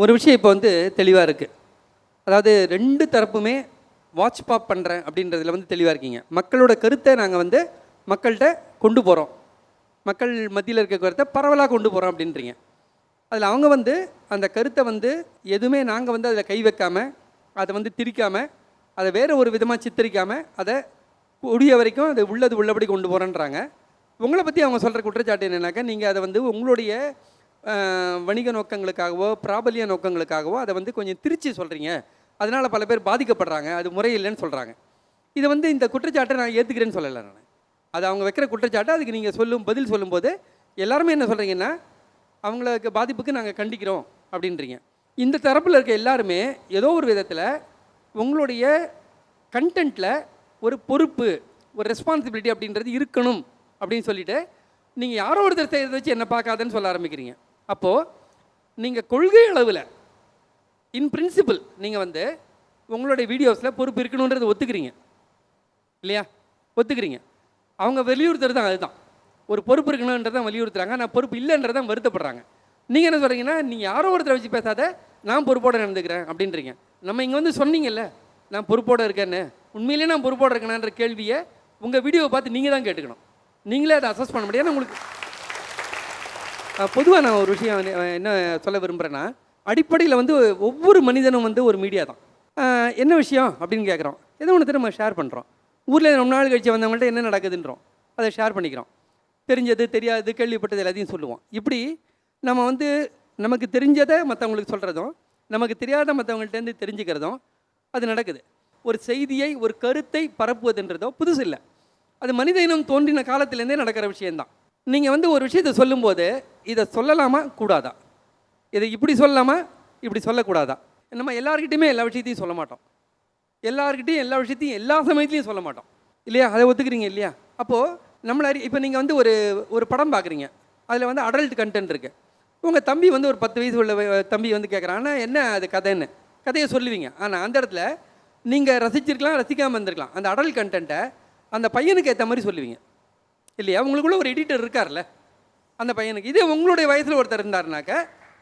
ஒரு விஷயம் இப்போ வந்து தெளிவாக இருக்குது அதாவது ரெண்டு தரப்புமே வாட்ச் பாப் பண்ணுறேன் அப்படின்றதுல வந்து தெளிவாக இருக்கீங்க. மக்களோட கருத்தை நாங்கள் வந்து மக்கள்கிட்ட கொண்டு போகிறோம் மக்கள் மத்தியில் இருக்க கருத்தை பரவலாக கொண்டு போகிறோம் அப்படின்றீங்க. அதில் அவங்க வந்து அந்த கருத்தை வந்து எதுவுமே நாங்கள் வந்து அதில் கை வைக்காமல் அதை வந்து திரிக்காமல் அதை வேறு ஒரு விதமாக சித்தரிக்காமல் அதை முடிய வரைக்கும் அது உள்ளது உள்ளபடி கொண்டு போகிறேன்றாங்க உங்களை பற்றி அவங்க சொல்கிற குற்றச்சாட்டு என்னன்னாக்கா நீங்கள் அதை வந்து உங்களுடைய வணிக நோக்கங்களுக்காகவோ பிராபல்ய நோக்கங்களுக்காகவோ அதை வந்து கொஞ்சம் திரிச்சு சொல்கிறீங்க அதனால் பல பேர் பாதிக்கப்படுறாங்க. அது முறையில்லைன்னு சொல்கிறாங்க இதை வந்து இந்த குற்றச்சாட்டை நான் ஏற்றுக்கிறேன்னு சொல்லலை நான். அது அவங்க வைக்கிற குற்றச்சாட்டை அதுக்கு நீங்கள் சொல்லும் பதில் சொல்லும்போது எல்லாருமே என்ன சொல்கிறீங்கன்னா அவங்களுக்கு பாதிப்புக்கு நாங்கள் கண்டிக்கிறோம் அப்படின்றீங்க. இந்த தரப்பில் இருக்க எல்லாருமே ஏதோ ஒரு விதத்தில் உங்களுடைய கண்டென்ட்டில் ஒரு பொறுப்பு ஒரு ரெஸ்பான்சிபிலிட்டி அப்படின்றது இருக்கணும் அப்படின்னு சொல்லிட்டு நீங்கள் யாரோ ஒருத்தர் செய்கிறத வச்சு என்ன பார்க்காதன்னு சொல்ல ஆரம்பிக்கிறீங்க. அப்போது நீங்கள் கொள்கை அளவில் இன் பிரின்சிபல் நீங்கள் வந்து உங்களுடைய வீடியோஸில் பொறுப்பு இருக்கணுன்றது ஒத்துக்கிறீங்க. இல்லையா? ஒத்துக்கிறீங்க. அவங்க வலியுறுத்துறது தான் அதுதான். ஒரு பொறுப்பு இருக்கணுன்றதை வலியுறுத்துறாங்க. நான் பொறுப்பு இல்லைன்றதான் வருத்தப்படுறாங்க. நீங்கள் என்ன சொல்கிறீங்கன்னா நீங்கள் யாரோ ஒருத்தரை வச்சு பேசாத நான் பொறுப்போடு நடந்துக்கிறேன் அப்படின்றீங்க. நம்ம இங்கே வந்து சொன்னீங்கல்ல நான் பொறுப்போடு இருக்கேன்னு. உண்மையிலேயே நான் பொறுப்போடு இருக்கேனான்ற கேள்வியை உங்கள் வீடியோவை பார்த்து நீங்கள் தான் கேட்டுக்கணும். நீங்களே அதை அசஸ் பண்ண முடியாது. உங்களுக்கு பொதுவாக நான் ஒரு விஷயம் வந்து, என்ன சொல்ல விரும்புகிறேன்னா அடிப்படையில் வந்து ஒவ்வொரு மனிதனும் வந்து ஒரு மீடியா தான். என்ன விஷயம் அப்படின்னு கேட்குறோம் ஏதோ ஒன்று நம்ம ஷேர் பண்ணுறோம் ஊரில் ரொம்ப நாள் கழிச்சு வந்தவங்கள்ட்ட என்ன நடக்குதுன்றோம். அதை ஷேர் பண்ணிக்கிறோம். தெரிஞ்சது தெரியாது கேள்விப்பட்டது எல்லாத்தையும் சொல்லுவோம். இப்படி நம்ம வந்து நமக்கு தெரிஞ்சதை மற்றவங்களுக்கு சொல்கிறதும் நமக்கு தெரியாத மற்றவங்கள்ட்டேருந்து தெரிஞ்சுக்கிறதும் அது நடக்குது. ஒரு செய்தியை ஒரு கருத்தை பரப்புவதுன்றதோ புதுசு இல்லை அது மனித இனம் தோன்றின காலத்திலேருந்தே நடக்கிற விஷயம்தான். நீங்கள் வந்து ஒரு விஷயத்தை சொல்லும்போது இதை சொல்லலாமா? கூடாதா? இதை இப்படி சொல்லலாமா? இப்படி சொல்லக்கூடாதா? நம்ம எல்லாருக்கிட்டையுமே எல்லா விஷயத்தையும் சொல்ல மாட்டோம். எல்லாருக்கிட்டையும் எல்லா விஷயத்தையும் எல்லா சமயத்துலையும் சொல்ல மாட்டோம். இல்லையா? அதை ஒத்துக்கிறீங்க இல்லையா? அப்போது நம்மளை அறி இப்போ நீங்கள் வந்து ஒரு ஒரு படம் பார்க்குறீங்க அதில் வந்து அடல்ட் கண்டென்ட் இருக்குது உங்கள் தம்பி வந்து ஒரு பத்து வயசு உள்ள தம்பி வந்து கேட்குறான் ஆனால் என்ன அது கதைன்னு? கதையை சொல்லுவீங்க. ஆனால் அந்த இடத்துல நீங்கள் ரசிச்சிருக்கலாம் ரசிக்காமல் இருந்திருக்கலாம். அந்த அடல்ட் கண்டென்ட்டை அந்த பையனுக்கு ஏற்ற மாதிரி சொல்லுவீங்க. இல்லையா? உங்களுக்குள்ள ஒரு எடிட்டர் இருக்கார்ல. அந்த பையனுக்கு. இதே உங்களுடைய வயசில் ஒருத்தர் இருந்தாருனாக்க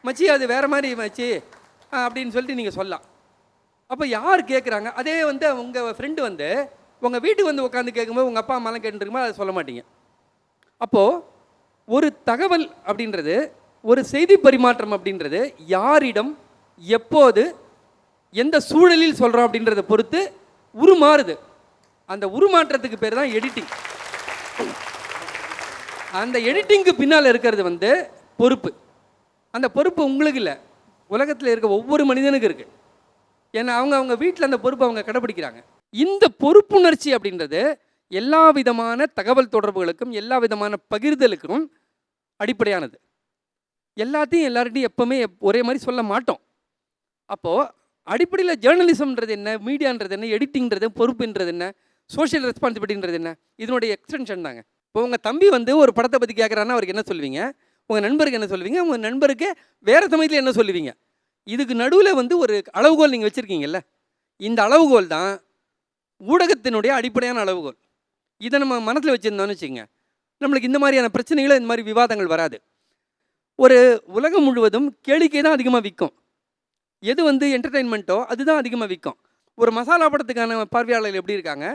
மச்சி அது வேறு மாதிரி மச்சி அப்படின்னு சொல்லிட்டு நீங்கள் சொல்லலாம். அப்போ யார் கேட்குறாங்க அதே வந்து உங்கள் ஃப்ரெண்டு வந்து உங்கள் வீட்டுக்கு வந்து உட்காந்து கேட்கும்போது உங்கள் அப்பா அம்மாலாம் கேட்டுருக்குமோ? அதை சொல்ல மாட்டீங்க. அப்போது ஒரு தகவல் அப்படின்றது ஒரு செய்தி பரிமாற்றம் அப்படின்றது யாரிடம் எப்போது எந்த சூழலில் சொல்கிறோம் அப்படின்றத பொறுத்து உருமாறுது. அந்த உருமாற்றத்துக்கு பேர் தான் எடிட்டிங் அந்த எடிட்டிங்க்கு பின்னால் இருக்கிறது வந்து பொறுப்பு. அந்த பொறுப்பு உங்களுக்கு இல்லை. உலகத்தில் இருக்க ஒவ்வொரு மனிதனுக்கு இருக்குது ஏன்னா அவங்க அவங்க வீட்டில் அந்த பொறுப்பை அவங்க கடைப்பிடிக்கிறாங்க இந்த பொறுப்புணர்ச்சி அப்படின்றது எல்லா விதமான தகவல் தொடர்புகளுக்கும் எல்லா விதமான பகிர்தலுக்கும் அடிப்படையானது. எல்லாத்தையும் எல்லார்கிட்டையும் எப்போவுமே ஒரே மாதிரி சொல்ல மாட்டோம். அப்போது அடிப்படையில் ஜேர்னலிசம்ன்றது என்ன மீடியான்றது என்ன எடிட்டிங்கிறது பொறுப்புன்றது என்ன சோஷியல் ரெஸ்பான்சிபிலிட்டின்றது என்ன இதனுடைய எக்ஸ்டென்ஷன் தாங்க. இப்போ உங்கள் தம்பி வந்து ஒரு படத்தை பற்றி கேட்குறான்னா அவருக்கு என்ன சொல்லுவீங்க? உங்கள் நண்பருக்கு என்ன சொல்லுவீங்க? உங்கள் நண்பருக்கு வேறு சமயத்தில் என்ன சொல்லுவீங்க? இதுக்கு நடுவில் வந்து ஒரு அளவுகோல் நீங்கள் வச்சுருக்கீங்கல்ல? இந்த அளவுகோல் தான் ஊடகத்தினுடைய அடிப்படையான அளவுகோல். இதை நம்ம மனசில் வச்சுருந்தோம்னு வச்சுக்கோங்க. நம்மளுக்கு இந்த மாதிரியான பிரச்சனைகளும் இந்த மாதிரி விவாதங்கள் வராது. ஒரு உலகம் முழுவதும் கேளிக்கை தான் அதிகமாக விற்கும். எது வந்து என்டர்டெயின்மெண்ட்டோ அதுதான் அதிகமாக விற்கும். ஒரு மசாலா படத்துக்கான பார்வையாளர்கள் எப்படி இருக்காங்க?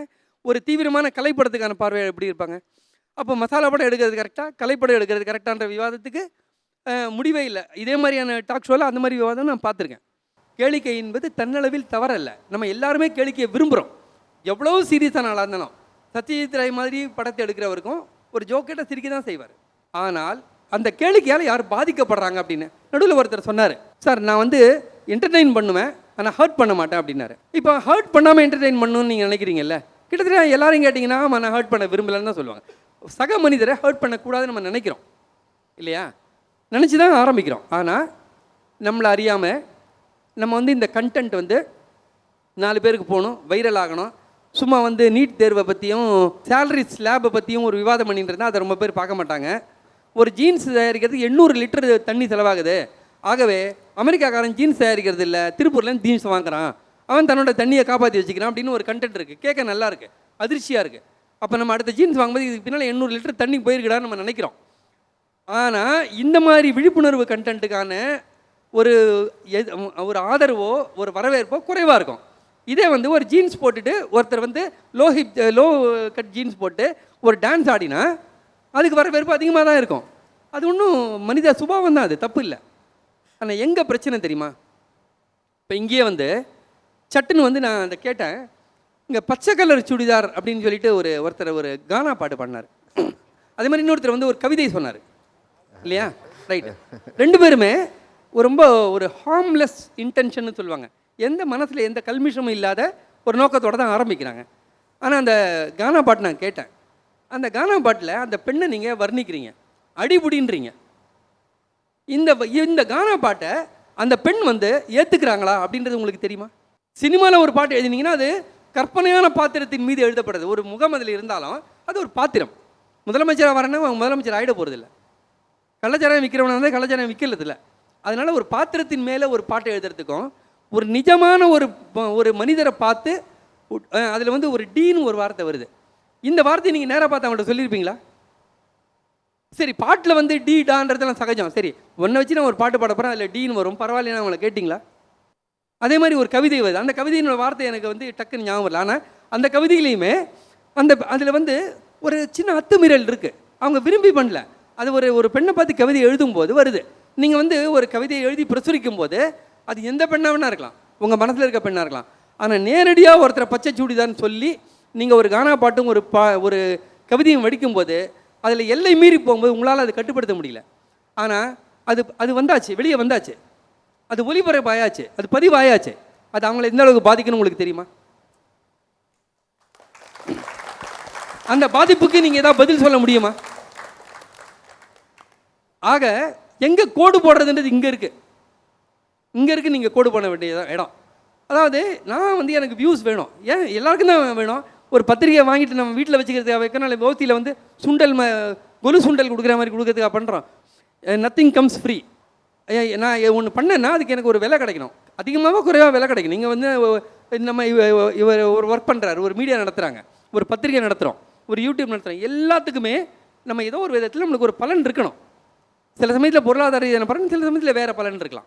ஒரு தீவிரமான கலைப்படத்துக்கான பார்வையாளர் எப்படி இருப்பாங்க? அப்போ மசாலா படம் எடுக்கிறது கரெக்டாக கலைப்படம் எடுக்கிறது கரெக்டான்ற விவாதத்துக்கு முடிவே இல்லை. இதே மாதிரியான டாக் ஷோவில் அந்த மாதிரி விவாதம் நான் பார்த்துருக்கேன். கேளிக்கை என்பது தன்னளவில் தவறல்ல. நம்ம எல்லாருமே கேளிக்கையை விரும்புகிறோம் எவ்வளோ சீரியஸான ஆளாக இருந்தாலும் சத்யஜித் ராய் மாதிரி படத்தை எடுக்கிறவருக்கும் ஒரு ஜோக்கேட்டை சிரிக்க தான் செய்வார். ஆனால் அந்த கேளிக்கையால் யார் பாதிக்கப்படுறாங்க அப்படின்னு நடுவில் ஒருத்தர் சொன்னார். சார் நான் வந்து என்டர்டெயின் பண்ணுவேன் ஆனால் ஹர்ட் பண்ண மாட்டேன் அப்படின்னாரு. இப்போ ஹர்ட் பண்ணாமல் என்டர்டெயின் பண்ணணும்னு நீங்கள் நினைக்கிறீங்கல்ல? கிட்டத்தட்ட எல்லாரும் கேட்டிங்கன்னா நான் ஹர்ட் பண்ண விரும்பலன்னு தான் சொல்லுவாங்க. சக மனிதரை ஹர்ட் பண்ணக்கூடாதுன்னு நம்ம நினைக்கிறோம். இல்லையா? நினச்சி தான் ஆரம்பிக்கிறோம். ஆனால் நம்மளை அறியாமல் நம்ம வந்து இந்த கண்டென்ட் வந்து நாலு பேருக்கு போகணும் வைரல் ஆகணும். சும்மா வந்து நீட் தேர்வை பற்றியும் சேலரி ஸ்லாபை பற்றியும் ஒரு விவாதம் பண்ணிட்டு இருந்தால் அதை ரொம்ப பேர் பார்க்க மாட்டாங்க. ஒரு ஜீன்ஸ் தயாரிக்கிறதுக்கு எண்ணூறு லிட்டர் தண்ணி செலவாகுது. ஆகவே அமெரிக்காக்காரன் ஜீன்ஸ் தயாரிக்கிறது இல்லை திருப்பூர்லேருந்து ஜீன்ஸ் வாங்குறான். அவன் தன்னோட தண்ணியை காப்பாற்றி வச்சுக்கிறான் அப்படின்னு ஒரு கண்டென்ட் இருக்குது கேட்க நல்லா இருக்குது அதிர்ச்சியாக இருக்குது அப்போ நம்ம அடுத்த ஜீன்ஸ் வாங்கும்போது இதுக்கு பின்னால் எண்ணூறு லிட்டர் தண்ணி போயிருக்கடான்னு நம்ம நினைக்கிறோம். ஆனால் இந்த மாதிரி விழிப்புணர்வு கண்டென்ட்டுக்கான ஒரு எது- ஒரு ஆதரவோ ஒரு வரவேற்போ குறைவாக இருக்கும். இதே வந்து ஒரு ஜீன்ஸ் போட்டுட்டு ஒருத்தர் வந்து low hip low cut jeans போட்டு ஒரு டான்ஸ் ஆடினா அதுக்கு வரவேற்பு அதிகமாக தான் இருக்கும். அது ஒன்றும் மனித சுபாவம் தான் அது தப்பு இல்லை. ஆனால் எங்கே பிரச்சனை தெரியுமா? இப்போ இங்கேயே வந்து சட்டுன்னு வந்து நான் அந்த கேட்டேன். இங்கே பச்சை கலர் சுடிதார் அப்படின்னு சொல்லிட்டு ஒரு ஒருத்தர் ஒரு கானா பாட்டு பாடினார். அதே மாதிரி இன்னொருத்தர் வந்து ஒரு கவிதை சொன்னார். இல்லையா? ரைட் ரெண்டு பேருமே ஒரு ரொம்ப ஒரு ஹார்ம்லெஸ் இன்டென்ஷன் சொல்லுவாங்க. எந்த மனசில் எந்த கல்மிஷமும் இல்லாத ஒரு நோக்கத்தோட தான் ஆரம்பிக்கிறாங்க. ஆனால் அந்த கானா பாட்டு நான் கேட்டேன். அந்த கானா பாட்டில் அந்த பெண்ணை நீங்கள் வர்ணிக்கிறீங்க. அடிபுடின்றீங்க. இந்த இந்த கானா பாட்டை அந்த பெண் வந்து ஏற்றுக்கிறாங்களா அப்படின்றது உங்களுக்கு தெரியுமா? சினிமாவில் ஒரு பாட்டு எழுதினீங்கன்னா அது கற்பனையான பாத்திரத்தின் மீது எழுதப்படுறது ஒரு முகம் அதில் இருந்தாலும் அது ஒரு பாத்திரம். முதலமைச்சராக வரணும் அவங்க முதலமைச்சர் ஆகிட போகிறதில்ல கள்ளச்சாரம் விற்கிறவனா இருந்தால் கள்ளச்சாரம் விற்கிறதில்ல அதனால் ஒரு பாத்திரத்தின் மேலே ஒரு பாட்டை எழுதுறதுக்கும் ஒரு நிஜமான ஒரு ஒரு மனிதரை பார்த்து அதில் வந்து ஒரு டீன்னு ஒரு வார்த்தை வருது. இந்த வார்த்தையை நீங்கள் நேராக பார்த்து அவங்கள்ட்ட சொல்லியிருப்பீங்களா? சரி பாட்டில் வந்து டி டான்றதெல்லாம் சகஜம். சரி ஒன்றை வச்சு நான் ஒரு பாட்டு பாட போகிறேன் அதில் டீன்னு வரும். பரவாயில்லையா அவங்கள கேட்டிங்களா? அதே மாதிரி ஒரு கவிதை வருது. அந்த கவிதையினோட வார்த்தை எனக்கு வந்து டக்குன்னு ஞாபகம் வரல. ஆனால் அந்த கவிதையிலையுமே அந்த அதில் வந்து ஒரு சின்ன அத்துமீறல் இருக்குது அவங்க விரும்பி பண்ணல. அது ஒரு ஒரு பெண்ணை பார்த்து கவிதை எழுதும்போது வருது. நீங்கள் வந்து ஒரு கவிதையை எழுதி பிரசுரிக்கும் போது அது எந்த பெண்ணாக வேணா இருக்கலாம். உங்கள் மனசில் இருக்க பெண்ணாக இருக்கலாம். ஆனால் நேரடியாக ஒருத்தரை பச்சை சூடிதான்னு சொல்லி நீங்கள் ஒரு கானா பாட்டும் ஒரு பா ஒரு கவிதையும் வடிக்கும்போது அதில் எல்லை மீறி போகும்போது உங்களால் அதை கட்டுப்படுத்த முடியல. ஆனால் அது அது வந்தாச்சு. வெளியே வந்தாச்சு. அது ஒளிபரப்பு ஆயாச்சு அது பதிவு ஆயாச்சு அது அவங்கள எந்த அளவுக்கு பாதிக்கணும் உங்களுக்கு தெரியுமா? அந்த பாதிப்புக்கு நீங்கள் ஏதாவது பதில் சொல்ல முடியுமா? ஆக எங்கே கோடு போடுறதுன்றது இங்கே இருக்குது இங்கே இருக்குது நீங்கள் கோடு போட வேண்டிய இடம். அதாவது நான் வந்து எனக்கு வியூஸ் வேணும். ஏன்? எல்லாருக்கும் தான் வேணும். ஒரு பத்திரிகையை வாங்கிட்டு நம்ம வீட்டில் வச்சுக்கிறதுக்காக வைக்கணும் ஓசியில் வந்து சுண்டல் ம கொலு சுண்டல் கொடுக்குற மாதிரி கொடுக்கறதுக்காக பண்ணுறோம் நத்திங் கம்ஸ் ஃப்ரீ நான் ஒன்று பண்ணேன்னா அதுக்கு எனக்கு ஒரு விலை கிடைக்கணும். அதிகமாக குறைவாக விலை கிடைக்கும். நீங்கள் வந்து நம்ம இவ- இவர் ஒரு ஒர்க் பண்ணுறாரு ஒரு மீடியா நடத்துகிறாங்க ஒரு பத்திரிகை நடத்துகிறோம் ஒரு யூடியூப் நடத்துகிறோம் எல்லாத்துக்குமே நம்ம ஏதோ ஒரு விதத்தில் நம்மளுக்கு ஒரு பலன் இருக்கணும். சில சமயத்தில் பொருளாதார ரீதியான பலன் சில சமயத்தில் வேறு பலன் இருக்கலாம்.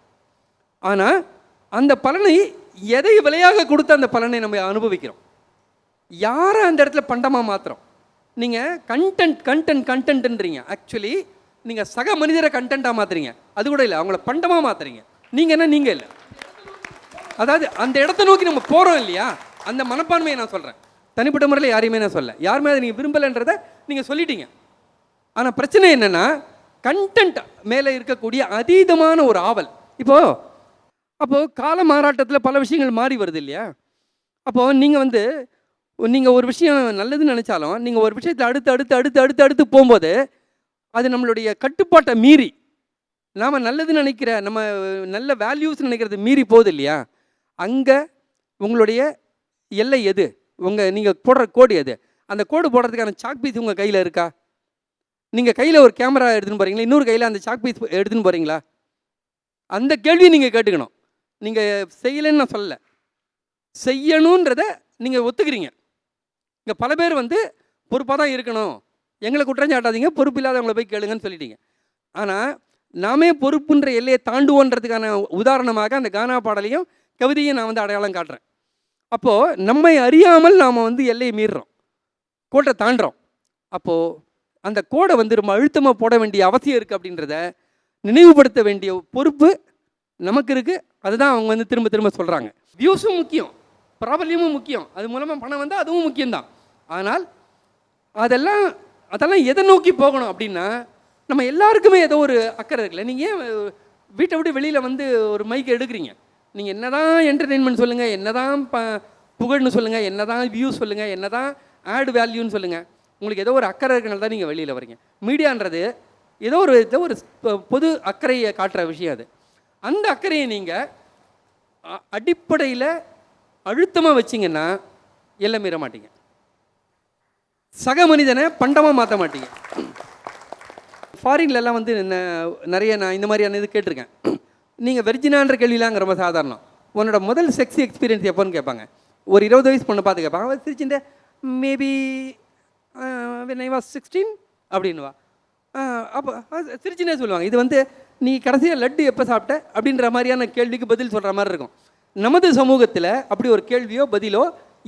ஆனால் அந்த பலனை எதை விலையாக கொடுத்து அந்த பலனை நம்ம அனுபவிக்கிறோம்? யாரை அந்த இடத்துல பண்டமாக மாற்றுறோம் நீங்கள் கண்டென்ட் கண்டென்ட் கண்டென்ட்ன்றீங்க ஆக்சுவலி நீங்கள் சக மனிதரை கண்டென்ட்டாக மாற்றுறீங்க அது கூட இல்லை அவங்கள பண்டமாக மாற்றுறீங்க நீங்கள் என்ன நீங்கள் இல்லை. அதாவது அந்த இடத்த நோக்கி நம்ம போகிறோம் இல்லையா? அந்த மனப்பான்மையை நான் சொல்கிறேன் தனிப்பட்ட முறையில் யாரையுமே நான் சொல்ல யாருமே அதை நீங்கள் விரும்பலைன்றதை நீங்கள் சொல்லிட்டீங்க. ஆனால் பிரச்சனை என்னென்னா கண்டென்ட் மேலே இருக்கக்கூடிய அதீதமான ஒரு ஆவல். இப்போது அப்போது கால மாறாட்டத்தில் பல விஷயங்கள் மாறி வருது இல்லையா? அப்போது நீங்கள் வந்து நீங்கள் ஒரு விஷயம் நல்லதுன்னு நினச்சாலும் நீங்கள் ஒரு விஷயத்தில் அடுத்து அடுத்து அடுத்து அடுத்து அடுத்து போகும்போது அது நம்மளுடைய கட்டுப்பாட்டை மீறி. நாம் நல்லதுன்னு நினைக்கிற நம்ம நல்ல வேல்யூஸ் நினைக்கிறது மீறி போகுது இல்லையா? அங்கே உங்களுடைய எல்லை எது? உங்கள் நீங்கள் போடுற கோடு எது? அந்த கோடு போடுறதுக்கான சாக் பீஸ் உங்கள் கையில் இருக்கா? நீங்கள் கையில் ஒரு கேமரா எடுத்துன்னு போகிறீங்களா இன்னொரு கையில் அந்த சாக் பீஸ் எடுத்துன்னு போகிறீங்களா அந்த கேள்வியை நீங்கள் கேட்டுக்கணும். நீங்கள் செய்யலைன்னு நான் சொல்லலை. செய்யணுன்றத நீங்கள் ஒத்துக்கிறீங்க. இங்கே பல பேர் வந்து பொறுப்பாக தான் இருக்கணும். எங்களை குற்றம் சாட்டாதீங்க பொறுப்பு இல்லாதவங்களை போய் கேளுங்கன்னு சொல்லிட்டீங்க. ஆனால் நாமே பொறுப்புன்ற எல்லையை தாண்டுவோன்றதுக்கான உதாரணமாக அந்த கானா பாடலையும் கவிதையும் நான் வந்து அடையாளம் காட்டுறேன். அப்போது நம்மை அறியாமல் நாம் வந்து எல்லையை மீறுறோம். கோட்டை தாண்டுறோம். அப்போது அந்த கோடை வந்து ரொம்ப அழுத்தமாக போட வேண்டிய அவசியம் இருக்குது அப்படின்றத நினைவுபடுத்த வேண்டிய பொறுப்பு நமக்கு இருக்குது அதுதான் அவங்க வந்து திரும்ப திரும்ப சொல்கிறாங்க வியூஸும் முக்கியம் ப்ராபல்யமும் முக்கியம். அது மூலமாக பணம் வந்தால் அதுவும் முக்கியம்தான். ஆனால் அதெல்லாம் அதெல்லாம் எதை நோக்கி போகணும் அப்படின்னா நம்ம எல்லாருக்குமே ஏதோ ஒரு அக்கறை இருக்குல்ல. நீங்கள் ஏன் வீட்டை விட்டு வெளியில் வந்து ஒரு மைக் எடுக்கிறீங்க? நீங்கள் என்னதான் என்டர்டெயின்மெண்ட் சொல்லுங்கள் என்னதான் ப புகழ்னு சொல்லுங்கள் என்னதான் வியூ சொல்லுங்கள் என்னதான் ஆட் வேல்யூன்னு சொல்லுங்கள் உங்களுக்கு ஏதோ ஒரு அக்கறை இருக்கனால தான் நீங்கள் வெளியில் வரீங்க மீடியான்றது ஏதோ ஒரு ஏதோ ஒரு பொது அக்கறையை காட்டுற விஷயம் அது. அந்த அக்கறையை நீங்கள் அடிப்படையில் அழுத்தமாக வச்சிங்கன்னா எல்லாம் மீற மாட்டீங்க. சக மனிதனை பண்டமாக மாற்ற மாட்டீங்க. ஃபாரின்லலாம் வந்து நிறைய நான் இந்த மாதிரியான இது கேட்டிருக்கேன். நீங்கள் வெர்ஜினான்ற கேள்விலாங்க ரொம்ப சாதாரணம். உன்னோட முதல் செக்ஸ் எக்ஸ்பீரியன்ஸ் எப்போன்னு கேட்பாங்க. ஒரு இருபது வயசு பொண்ணு பார்த்து கேட்பாங்க. அவள் சிரிச்சுட்டு maybe when I was sixteen அப்படின்னுவா. அப்போ சிரிச்சுனே சொல்லுவாங்க. இது வந்து நீ கடைசியாக லட்டு எப்போ சாப்பிட்ட? அப்படின்ற மாதிரியான கேள்விக்கு பதில் சொல்கிற மாதிரி இருக்கும். நமது சமூகத்தில் அப்படி ஒரு கேள்வியோ பதிலோ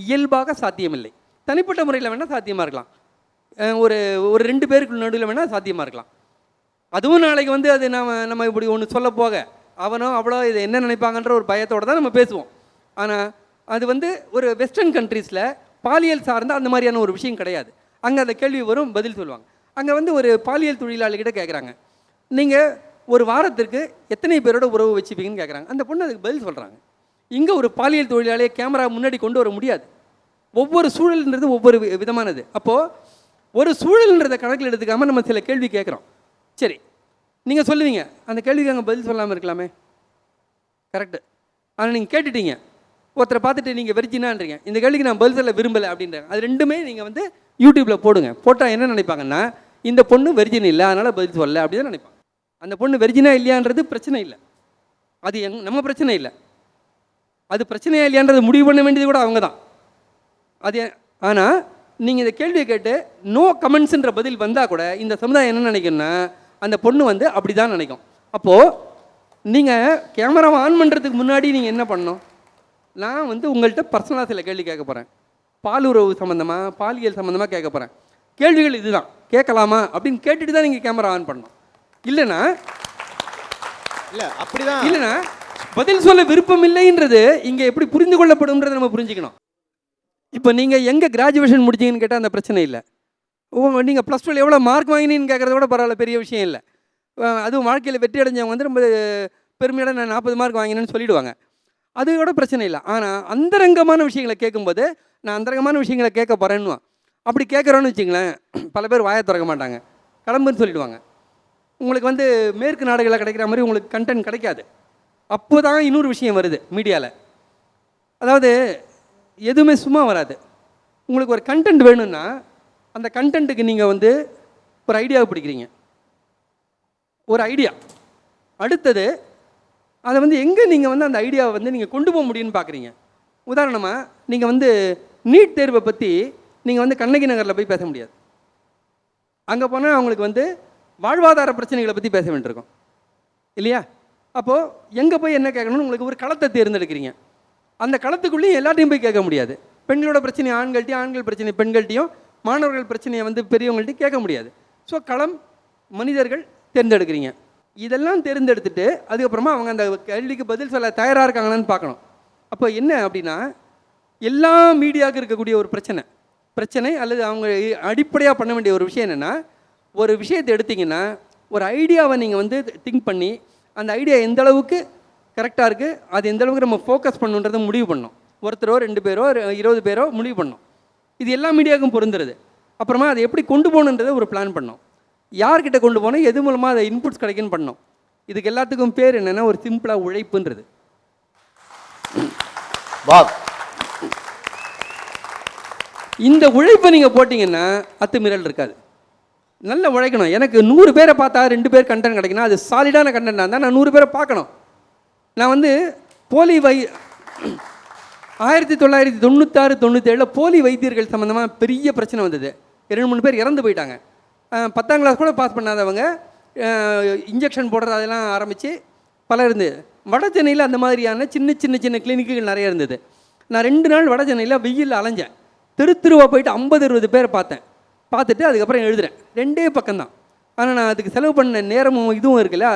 இயல்பாக சாத்தியமில்லை. தனிப்பட்ட முறையில் வேணால் சாத்தியமாக இருக்கலாம். ஒரு ஒரு ரெண்டு பேருக்கு நடுவில் வேணால் சாத்தியமாக இருக்கலாம். அதுவும் நாளைக்கு வந்து அது நம்ம நம்ம இப்படி ஒன்று சொல்ல போக அவனோ அவ்வளோ இதை என்ன நினைப்பாங்கன்ற ஒரு பயத்தோடு தான் நம்ம பேசுவோம். ஆனால் அது வந்து ஒரு வெஸ்டர்ன் கண்ட்ரீஸில் பாலியல் சார்ந்த அந்த மாதிரியான ஒரு விஷயம் கிடையாது. அங்கே அந்த கேள்வி வரும் பதில் சொல்லுவாங்க. அங்கே வந்து ஒரு பாலியல் தொழிலாளிகிட்ட கேட்குறாங்க நீங்கள் ஒரு வாரத்திற்கு எத்தனை பேரோட உறவு வச்சுப்பீங்கன்னு கேட்குறாங்க அந்த பொண்ணு அதுக்கு பதில் சொல்கிறாங்க இங்கே ஒரு பாலியல் தொழிலாளியை கேமரா முன்னாடி கொண்டு வர முடியாது. ஒவ்வொரு சூழல்ன்றது ஒவ்வொரு விதமானது. அப்போது ஒரு சூழல்ன்றத கணக்கில் எடுத்துக்காமல் நம்ம சில கேள்வி கேட்குறோம். சரி நீங்கள் சொல்லுவீங்க அந்த கேள்விக்கு அங்கே பதில் சொல்லாமல் இருக்கலாமே? கரெக்டு ஆனால் நீங்கள் கேட்டுட்டீங்க. ஒருத்தரை பார்த்துட்டு நீங்கள் வெர்ஜினான்றீங்க இந்த கேள்விக்கு நான் பதில் சொல்ல விரும்பலை அப்படின்றாங்க அது ரெண்டுமே நீங்கள் வந்து யூடியூப்பில் போடுங்க. போட்டால் என்ன நினைப்பாங்கன்னா இந்த பொண்ணு வெறிஜின் இல்லை அதனால் பதில் சொல்லலை அப்படி தான் நினைப்பாங்க. அந்த பொண்ணு வெறிஜினா இல்லையான்றது பிரச்சனை இல்லை. அது எங் நம்ம பிரச்சனை இல்லை. அது பிரச்சனையா இல்லையான்றது முடிவு பண்ண வேண்டியது கூட அவங்க தான். அது ஆனால் நீங்கள் இந்த கேள்வியை கேட்டு நோ கமெண்ட்ஸ்ன்ற பதில் வந்தால் கூட இந்த சமுதாயம் என்ன நினைக்கும்னா அந்த பொண்ணு வந்து அப்படி தான் நினைக்கும். அப்போது நீங்கள் கேமராவை ஆன் பண்ணுறதுக்கு முன்னாடி நீங்கள் என்ன பண்ணணும்? நான் வந்து உங்கள்கிட்ட பர்சனலாக சில கேள்வி கேட்க போகிறேன் பாலுறவு சம்மந்தமாக பாலியல் சம்மந்தமாக கேட்க போகிறேன் கேள்விகள் இதுதான். கேட்கலாமா? அப்படின்னு கேட்டுட்டு தான் நீங்கள் கேமரா ஆன் பண்ணணும். இல்லைன்னா இல்ல அப்படிதான். இல்லைன்னா பதில் சொல்ல விருப்பம் இல்லைன்றது இங்கே எப்படி புரிந்து கொள்ளப்படும்ன்றதை நம்ம புரிஞ்சுக்கணும். இப்போ நீங்கள் எங்கே கிராஜுவேஷன் முடிச்சீங்கன்னு கேட்டால் அந்த பிரச்சனை இல்லை. ஓ நீங்கள் ப்ளஸ் டூவில் எவ்வளோ மார்க் வாங்கினீங்கன்னு கேட்குறத விட பரவாயில்ல பெரிய விஷயம் இல்லை. அதுவும் வாழ்க்கையில் வெற்றி அடைஞ்சவங்க வந்து ரொம்ப பெருமையோட நான் நாற்பது மார்க் வாங்கினேன்னு சொல்லிவிடுவாங்க அது கூட பிரச்சனை இல்லை. ஆனால் அந்தரங்கமான விஷயங்களை கேட்கும்போது நான் அந்தரங்கமான விஷயங்களை கேட்க போகிறேன்னு அப்படி கேட்குறோன்னு வச்சுங்களேன் பல பேர் வாயை திறக்க மாட்டாங்க. கிளம்புன்னு சொல்லிவிடுவாங்க உங்களுக்கு வந்து மேற்கு நாடுகளில் கிடைக்கிற மாதிரி உங்களுக்கு கண்டென்ட் கிடைக்காது. அப்போ தான் இன்னொரு விஷயம் வருது மீடியாவில் அதாவது எதுவுமே சும்மா வராது. உங்களுக்கு ஒரு கண்டென்ட் வேணும்னா அந்த கண்டென்ட்டுக்கு நீங்கள் வந்து ஒரு ஐடியாவை பிடிக்கிறீங்க. ஒரு ஐடியா அடுத்தது அதை வந்து எங்கே நீங்கள் வந்து அந்த ஐடியாவை வந்து நீங்கள் கொண்டு போக முடியும்னு பார்க்குறீங்க உதாரணமாக நீங்கள் வந்து நீட் தேர்வை பற்றி நீங்கள் வந்து கண்ணகி நகரில் போய் பேச முடியாது. அங்கே போனால் அவங்களுக்கு வந்து வாழ்வாதார பிரச்சனைகளை பற்றி பேச வேண்டியிருக்கும். இல்லையா? அப்போது எங்கே போய் என்ன கேட்கணும்னு உங்களுக்கு ஒரு களத்தை தேர்ந்தெடுக்கிறீங்க. அந்த களத்துக்குள்ளேயும் எல்லாத்தையும் போய் கேட்க முடியாது. பெண்களோட பிரச்சனை ஆண்கள்ட்டையும் ஆண்கள் பிரச்சனை பெண்கள்ட்டையும் மாணவர்கள் பிரச்சனையை வந்து பெரியவங்கள்ட்டையும் கேட்க முடியாது. ஸோ களம் மனிதர்கள் தேர்ந்தெடுக்கிறீங்க. இதெல்லாம் தேர்ந்தெடுத்துட்டு அதுக்கப்புறமா அவங்க அந்த கேள்விக்கு பதில் சொல்ல தயாராக இருக்காங்களான்னு பார்க்கணும். அப்போ என்ன அப்படின்னா எல்லா மீடியாவுக்கு இருக்கக்கூடிய ஒரு பிரச்சனை. பிரச்சனை அல்லது அவங்க அடிப்படையாக பண்ண வேண்டிய ஒரு விஷயம் என்னென்னா ஒரு விஷயத்தை எடுத்திங்கன்னா ஒரு ஐடியாவை நீங்கள் வந்து திங்க் பண்ணி அந்த ஐடியா எந்த அளவுக்கு கரெக்டாக இருக்குது அது எந்த அளவுக்கு நம்ம ஃபோக்கஸ் பண்ணுன்றதை முடிவு பண்ணணும் ஒருத்தரோ ரெண்டு பேரோ இருபது பேரோ முடிவு பண்ணணும் இது எல்லா மீடியாவுக்கும் பொருந்துறது. அப்புறமா அதை எப்படி கொண்டு போகணுன்றதை ஒரு பிளான் பண்ணோம். யார்கிட்ட கொண்டு போனோம்? எது மூலமாக அதை இன்புட்ஸ் கிடைக்குன்னு பண்ணோம். இதுக்கு எல்லாத்துக்கும் பேர் என்னென்னா ஒரு சிம்பிளாக உழைப்புன்றது. இந்த உழைப்பை நீங்கள் போட்டிங்கன்னா அத்துமீறல் இருக்காது. நல்லா உழைக்கணும். எனக்கு நூறு பேரை பார்த்தா ரெண்டு பேர் கண்டென்ட் கிடைக்கணும் அது சாலிடான கண்டென்ட்டாக இருந்தால் நான் நூறு பேரை பார்க்கணும். நான் வந்து போலி வை ஆயிரத்தி தொள்ளாயிரத்தி தொண்ணூத்தாறு தொண்ணூற்றேழில் போலி வைத்தியர்கள் சம்மந்தமாக பெரிய பிரச்சனை வந்தது. ரெண்டு மூணு பேர் இறந்து போயிட்டாங்க. பத்தாம் கிளாஸ் கூட பாஸ் பண்ணாதவங்க இன்ஜெக்ஷன் போடுறது அதெல்லாம் ஆரம்பித்து பல இருந்தது வட சென்னையில் அந்த மாதிரியான சின்ன சின்ன சின்ன கிளினிக்குகள் நிறைய இருந்தது. நான் ரெண்டு நாள் வட சென்னையில் வெயில் அலைஞ்சேன். தெரு திருவா போயிட்டு ஐம்பது இருபது பேரை பார்த்தேன். பார்த்துட்டு அதுக்கப்புறம் எழுதுறேன். ரெண்டே பக்கம்தான். ஆனால் நான் அதுக்கு செலவு பண்ண நேரமும் இதுவும் இருக்குல்ல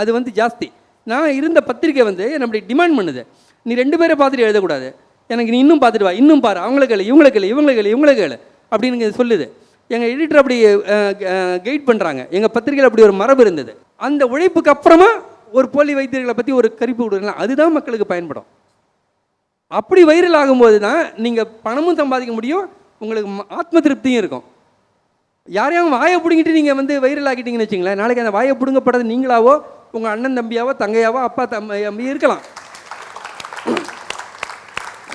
அது வந்து ஜாஸ்தி. நான் இருந்த பத்திரிக்கை வந்து நம்மளை டிமாண்ட் பண்ணுது. நீ ரெண்டு பேரை பார்த்துட்டு எழுதக்கூடாது. எனக்கு நீ இன்னும் பார்த்துட்டு வா இன்னும் பாரு அவங்கள கேளு இவங்களை கேளு இவங்களை கேளு இவங்கள கேளு அப்படின்னு சொல்லுது. எங்கள் எடிட்டர் அப்படி கைட் பண்ணுறாங்க எங்கள் பத்திரிக்கையில் அப்படி ஒரு மரபு இருந்தது. அந்த உழைப்புக்கு அப்புறமா ஒரு போலி வைத்தியர்களை பற்றி ஒரு கருப்பு விடுறீங்களா அதுதான் மக்களுக்கு பயன்படும். அப்படி வைரல் ஆகும்போது தான் நீங்கள் பணமும் சம்பாதிக்க முடியும் உங்களுக்கு ஆத்ம திருப்தியும் இருக்கும். யாரையும் வாயை பிடுங்கிட்டு நீங்கள் வந்து வைரல் ஆக்கிட்டீங்கன்னு வச்சிங்களேன் நாளைக்கு அந்த வாயை பிடுங்கப்பட்டது நீங்களாவோ உங்கள் அண்ணன் தம்பியாவோ தங்கையாவோ அப்பா தம்பி தம்பி இருக்கலாம்.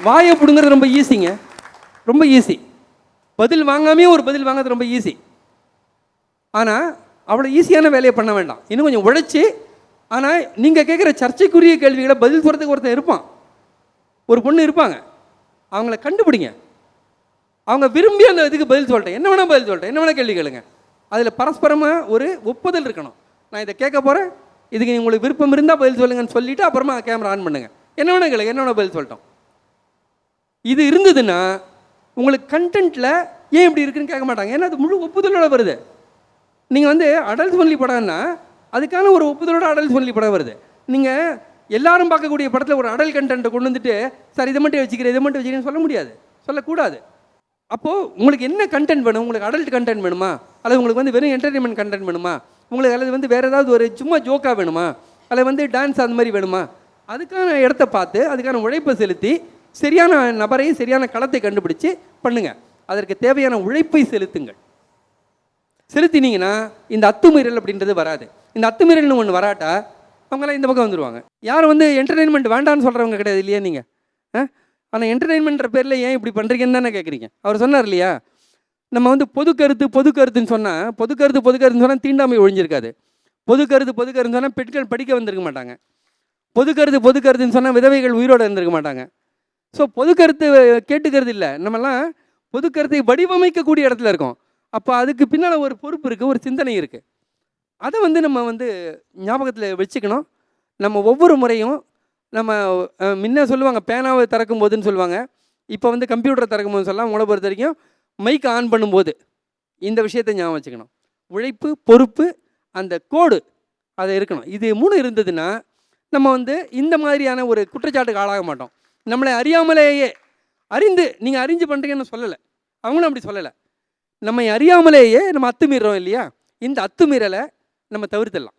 வாயை பிடுங்கிறது ரொம்ப ஈஸிங்க. ரொம்ப ஈஸி. பதில் வாங்காமே ஒரு பதில் வாங்குறது ரொம்ப ஈஸி. ஆனால் அவ்வளோ ஈஸியான வேலையை பண்ண வேண்டாம். இன்னும் கொஞ்சம் உழைச்சி ஆனால் நீங்கள் கேட்குற சர்ச்சைக்குரிய கேள்விகளை பதில் சொல்கிறதுக்கு ஒருத்தன் இருப்பான். ஒரு பொண்ணு இருப்பாங்க. அவங்கள கண்டுபிடிங்க. அவங்க விரும்பி அந்த இதுக்கு பதில் சொல்லிட்டேன் என்ன வேணால் பதில் சொல்லிட்டேன் என்ன வேணால் கேள்வி கேளுங்க. அதில் பரஸ்பரமாக ஒரு ஒப்புதல் இருக்கணும். நான் இதை கேட்க போகிறேன் இதுக்கு உங்களுக்கு விருப்பம் இருந்தால் பதில் சொல்லுங்கன்னு சொல்லிவிட்டு அப்புறமா கேமரா ஆன் பண்ணுங்கள் என்ன வேணும் கேளுங்க என்ன பதில் சொல்லிட்டோம். இது இருந்ததுன்னா உங்களுக்கு கண்டென்ட்டில் ஏன் இப்படி இருக்குன்னு கேட்க மாட்டாங்க. ஏன்னா அது முழு ஒப்புதலோட வருது. நீங்கள் வந்து அடல்ட் ஒன்லி படம்னா அதுக்கான ஒரு ஒப்புதலோட அடல்ட் ஒன்லி படம் வருது. நீங்கள் எல்லாரும் பார்க்கக்கூடிய படத்தில் ஒரு அடல் கண்டென்ட்டை கொண்டு வந்துட்டு சார் இதை மட்டும் வச்சுக்கிறேன் இதை மட்டும் வச்சுக்கிறேன்னு சொல்ல முடியாது. சொல்லக்கூடாது. அப்போது உங்களுக்கு என்ன கண்டென்ட் வேணும்? உங்களுக்கு அடல்ட் கண்டென்ட் வேணுமா? அல்லது உங்களுக்கு வந்து வெறும் என்டர்டைன்மெண்ட் கண்டென்ட் வேணுமா? உங்களுக்கு அல்லது வந்து வேறு ஏதாவது ஒரு சும்மா ஜோக்காக வேணுமா? அல்லது வந்து டான்ஸ் அந்த மாதிரி வேணுமா? அதுக்கான இடத்த பார்த்து அதுக்கான உழைப்பை செலுத்தி சரியான நபரை சரியான களத்தை கண்டுபிடிச்சு பண்ணுங்கள் அதற்கு தேவையான உழைப்பை செலுத்துங்கள். செலுத்தினீங்கன்னா இந்த அத்துமீறல் அப்படின்றது வராது. இந்த அத்துமீறல்னு ஒன்று வராட்டா அவங்களாம் இந்த பக்கம் வந்துடுவாங்க யாரும் வந்து என்டர்டெயின்மெண்ட் வேண்டான்னு சொல்கிறவங்க கிடையாது இல்லையா நீங்கள் ஆனால் என்டர்டெயின்மெண்ட்ற பேரில் ஏன் இப்படி பண்ணுறீங்கன்னு தானே கேட்குறீங்க அவர் சொன்னார் இல்லையா? நம்ம வந்து பொது கருத்து பொது கருத்துன்னு சொன்னால் பொது கருத்து பொது கருத்துன்னு சொன்னால் தீண்டாமை ஒழிஞ்சிருக்காது. பொது கருத்து பொது கருத்துன்னு சொன்னால் பெண்கள் படிக்க வந்திருக்க மாட்டாங்க. பொது கருத்து பொது கருத்துன்னு சொன்னால் விதவைகள் உயிரோடு இருந்திருக்க மாட்டாங்க. ஸோ பொது கருத்து கேட்டுக்கிறது இல்லை. நம்மலாம் பொது கருத்தை வடிவமைக்கக்கூடிய இடத்துல இருக்கோம். அப்போ அதுக்கு பின்னால் ஒரு பொறுப்பு இருக்குது ஒரு சிந்தனை இருக்குது அதை வந்து நம்ம வந்து ஞாபகத்தில் வச்சுக்கணும். நம்ம ஒவ்வொரு முறையும் நம்ம முன்ன சொல்லுவாங்க பேனாவை திறக்கும் போதுன்னு சொல்லுவாங்க. இப்போ வந்து கம்ப்யூட்டரை திறக்கும் போது சொல்லலாம். உங்களை பொறுத்த வரைக்கும் மைக் ஆன் பண்ணும்போது இந்த விஷயத்தை ஞாபகம் வச்சுக்கணும். உழைப்பு பொறுப்பு அந்த கோடு அது இருக்கணும். இது மூணு இருந்ததுன்னா நம்ம வந்து இந்த மாதிரியான ஒரு குற்றச்சாட்டுக்கு ஆளாக மாட்டோம். நம்மளை அறியாமலேயே அறிந்து நீங்கள் அறிஞ்சு பண்ணுறீங்கன்னு சொல்லலை. அவங்களும் அப்படி சொல்லலை. நம்மை அறியாமலேயே நம்ம அத்துமீறோம் இல்லையா? இந்த அத்துமீறலை நம்ம தவிர்த்திடலாம்.